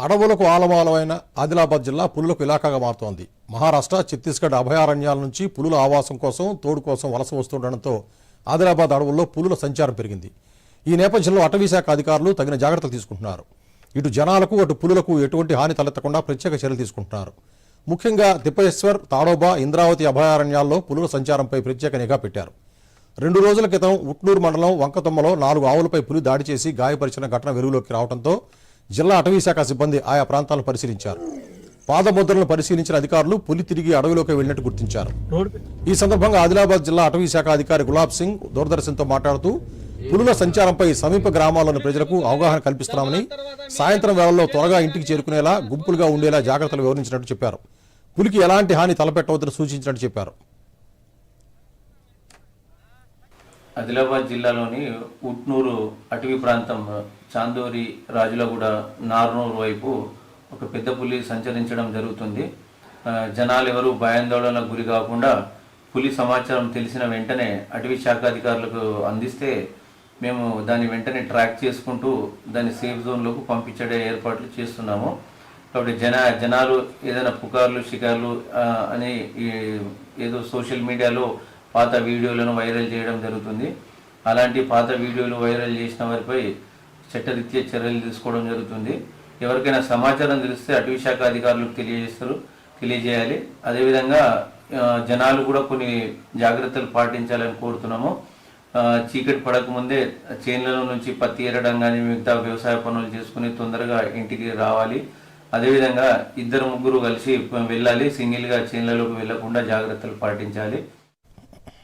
అడవులకు ఆలవాలమైన ఆదిలాబాద్ జిల్లా పులులకు ఇలాకాగా మారుతోంది. మహారాష్ట్ర ఛత్తీస్గఢ్ అభయారణ్యాల నుంచి పులుల ఆవాసం కోసం తోడు కోసం వలస వస్తుండటంతో ఆదిలాబాద్ అడవుల్లో పులుల సంచారం పెరిగింది. ఈ నేపథ్యంలో అటవీశాఖ అధికారులు తగిన జాగ్రత్తలు తీసుకుంటున్నారు. ఇటు జనాలకు అటు పులులకు ఎటువంటి హాని తలెత్తకుండా ప్రత్యేక చర్యలు తీసుకుంటున్నారు. ముఖ్యంగా తిప్పేశ్వర్ తాడోబా ఇంద్రావతి అభయారణ్యాల్లో పులుల సంచారంపై ప్రత్యేక నిఘా పెట్టారు. రెండు రోజుల క్రితం ఉట్నూరు మండలం వంకతొమ్మలో నాలుగు ఆవులపై పులి దాడి చేసి గాయపరిచిన ఘటన వెలుగులోకి రావడంతో జిల్లా అటవీ శాఖ సిబ్బంది ఆయా ప్రాంతాలను పరిశీలించారు. పాదముద్రలను పరిశీలించిన అధికారులు పులి తిరిగి అడవిలోకి వెళ్ళినట్టు గుర్తించారు. ఈ సందర్భంగా ఆదిలాబాద్ జిల్లా అటవీ శాఖ అధికారి గులాబ్ సింగ్ దూరదర్శన్తో మాట్లాడుతూ పులుల సంచారంపై సమీప గ్రామాల్లోని ప్రజలకు అవగాహన కల్పిస్తున్నామని సాయంత్రం వేళల్లో త్వరగా ఇంటికి చేరుకునేలా గుంపులుగా ఉండేలా జాగ్రత్తలు వివరించినట్టు చెప్పారు. పులికి ఎలాంటి హాని తలపెట్టవద్దని సూచించినట్టు చెప్పారు. ఆదిలాబాద్ జిల్లాలోని ఉట్నూరు అటవీ ప్రాంతం చాందోరి రాజులగూడ నార్నూరు వైపు ఒక పెద్ద పులి సంచరించడం జరుగుతుంది. జనాలు ఎవరు భయాందోళనకు గురి కాకుండా పులి సమాచారం తెలిసిన వెంటనే అటవీ శాఖ అధికారులకు అందిస్తే మేము దాన్ని వెంటనే ట్రాక్ చేసుకుంటూ దాన్ని సేఫ్ జోన్లోకి పంపించడే ఏర్పాట్లు చేస్తున్నాము. కాబట్టి జన జనాలు ఏదైనా పుకార్లు షికార్లు అని ఈ ఏదో సోషల్ మీడియాలో పాత వీడియోలను వైరల్ చేయడం జరుగుతుంది. అలాంటి పాత వీడియోలు వైరల్ చేసిన వారిపై చట్టరీత్యా చర్యలు తీసుకోవడం జరుగుతుంది. ఎవరికైనా సమాచారం తెలిస్తే అటవీ శాఖ అధికారులకు తెలియజేస్తారు తెలియజేయాలి. అదేవిధంగా జనాలు కూడా కొన్ని జాగ్రత్తలు పాటించాలని కోరుతున్నాము. చీకటి పడకముందే చేన్ల నుంచి పత్తి ఏరడం కానీ మిగతా వ్యవసాయ పనులు చేసుకుని తొందరగా ఇంటికి రావాలి. అదేవిధంగా ఇద్దరు ముగ్గురు కలిసి వెళ్ళాలి. సింగిల్గా చేన్లలోకి వెళ్ళకుండా జాగ్రత్తలు పాటించాలి.